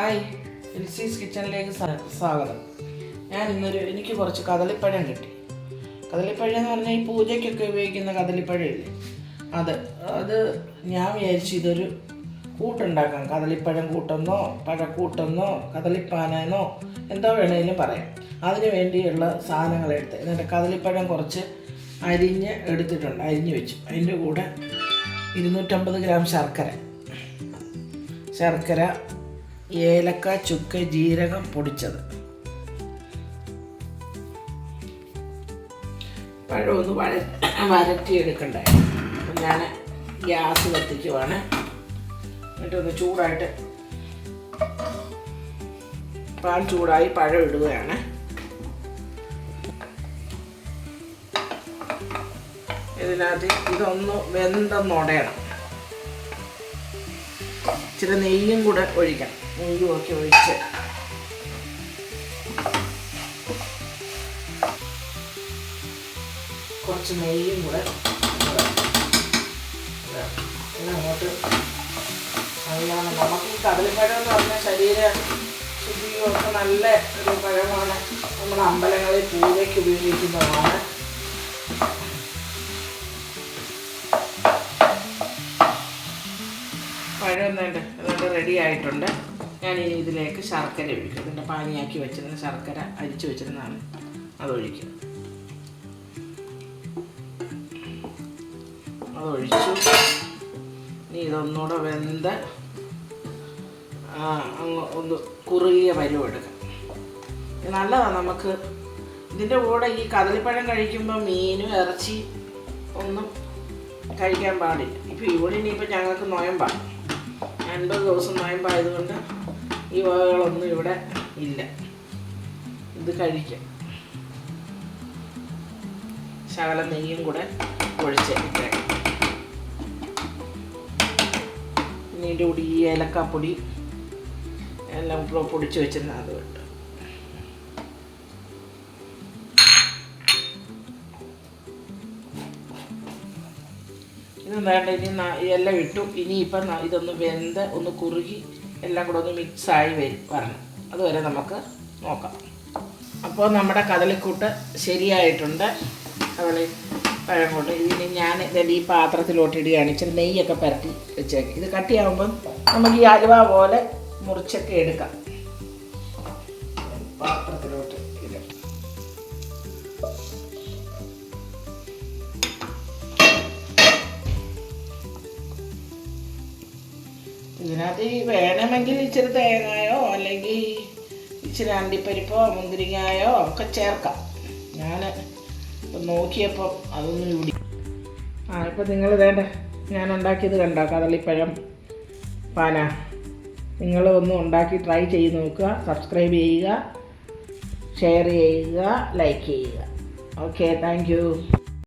Hi എൽസീസ് കിച്ചണിലേക്ക് സ്വാ- സ്വാഗതം. ഞാൻ ഇന്നൊരു എനിക്ക് കുറച്ച് കദളിപ്പഴം കിട്ടി. കദളിപ്പഴം എന്ന് പറഞ്ഞാൽ ഈ പൂജയ്ക്കൊക്കെ ഉപയോഗിക്കുന്ന കദളിപ്പഴമില്ലേ അത് അത് ഞാൻ വിചാരിച്ചു ഇതൊരു കൂട്ടുണ്ടാക്കാം. കദളിപ്പഴം കൂട്ടെന്നോ പഴക്കൂട്ടെന്നോ കദളിപ്പാനെന്നോ എന്തോ വേണേലും പറയാം. അതിന് വേണ്ടിയുള്ള സാധനങ്ങൾ എടുത്ത് എന്നിട്ട് കദളിപ്പഴം കുറച്ച് അരിഞ്ഞ് എടുത്തിട്ടുണ്ട്. അരിഞ്ഞ് വെച്ചു. അതിന്റെ കൂടെ ഇരുന്നൂറ്റമ്പത് ഗ്രാം ശർക്കര. ശർക്കര ഏലക്ക ചുക്ക് ജീരകം പൊടിച്ചത്. പഴമൊന്ന് വഴ വരട്ടിയെടുക്കണ്ടേ. അപ്പം ഞാൻ ഗ്യാസ് കത്തിക്കുവാണ്. എന്നിട്ടൊന്ന് ചൂടായിട്ട് പാൽ ചൂടായി പഴം ഇടുകയാണ്. ഇതിനകത്ത് ഇതൊന്ന് വെന്തൊന്നുടയണം ഇച്ചിരി നെയ്യും കൂടെ ഒഴിക്കണം. നെയ്യും ഒക്കെ ഒഴിച്ച്. കുറച്ച് നെയ്യും കൂടെ അങ്ങോട്ട് നല്ലതാണ്. നമുക്ക് ഈ കടലപ്പഴം എന്ന് പറഞ്ഞാൽ ശരീര ശുദ്ധിയും ഒക്കെ നല്ല ഒരു പഴമാണ്. നമ്മുടെ അമ്പലങ്ങളിൽ പൂജയ്ക്ക് ഉപയോഗിക്കുന്നതാണ്. വേണ്ട അതുകൊണ്ട് റെഡി ആയിട്ടുണ്ട്. ഞാൻ ഇനി ഇതിലേക്ക് ശർക്കര ഒഴിക്കും. ഇതിന്റെ പാനിയാക്കി വെച്ചിരുന്ന ശർക്കര അരിച്ചു വെച്ചിരുന്നതാണ്. അതൊഴിക്കും അതൊഴിച്ചു ഇനി ഇതൊന്നുകൂടെ വെന്ത് ഒന്ന് കുറുകിയ പരുവം എടുക്കാം. നല്ലതാണ് നമുക്ക്. ഇതിന്റെ കൂടെ ഈ കദളിപ്പഴം കഴിക്കുമ്പോൾ മീനും ഇറച്ചി ഒന്നും കഴിക്കാൻ പാടില്ല. ഇപ്പോൾ ഇവിടെ ഇനിയിപ്പോൾ ഞങ്ങൾക്ക് നോയമ്പാണ്. അൻപത് ദിവസം നോയമ്പായതുകൊണ്ട് ഈ വകകളൊന്നും ഇവിടെ ഇല്ല. ഇത് കഴിക്കാം. ശകല നെയ്യും കൂടെ ഒഴിച്ച് ഇട്ടേക്കാം. ഇതിന്റെ കൂടി ഈ ഏലക്കാപ്പൊടി എല്ലാം പൊടിച്ച് വെച്ചിരുന്ന അത് ഇത് വേണ്ട ഇനി എല്ലാം ഇട്ടു. ഇനിയിപ്പം ഇതൊന്ന് വെന്ത് ഒന്ന് കുറുകി എല്ലാം കൂടെ ഒന്ന് മിക്സായി വരും വരണം. അതുവരെ നമുക്ക് നോക്കാം. അപ്പോൾ നമ്മുടെ കദളിക്കൂട്ട് ശരിയായിട്ടുണ്ട്. കദളി പഴം കൊണ്ട് ഇതിന് ഞാൻ ഇതിന്റെ ഈ പാത്രത്തിലോട്ട് ഇടുകയാണ് ഇച്ചിരി നെയ്യൊക്കെ പരത്തി വെച്ചേക്കും. ഇത് കട്ടിയാവുമ്പം നമുക്ക് ഈ അലുവ പോലെ മുറിച്ചൊക്കെ എടുക്കാം. പാത്രത്തിലോട്ട്. ഇതിനകത്ത് ഈ വേണമെങ്കിൽ ഇച്ചിരി തേങ്ങയോ അല്ലെങ്കിൽ ഇച്ചിരി അണ്ടിപ്പരിപ്പോ മുന്തിരിങ്ങായോ ഒക്കെ ചേർക്കാം. ഞാൻ നോക്കിയപ്പോൾ അതൊന്നും കൂടി ആ ഇപ്പം നിങ്ങൾ വേണ്ട. ഞാൻ ഉണ്ടാക്കിയത് കണ്ടോ? കദളിപ്പഴം പാന. നിങ്ങൾ ഒന്ന് ഉണ്ടാക്കി ട്രൈ ചെയ്ത് നോക്കുക. സബ്സ്ക്രൈബ് ചെയ്യുക. ഷെയർ ചെയ്യുക. ലൈക്ക് ചെയ്യുക. Okay thank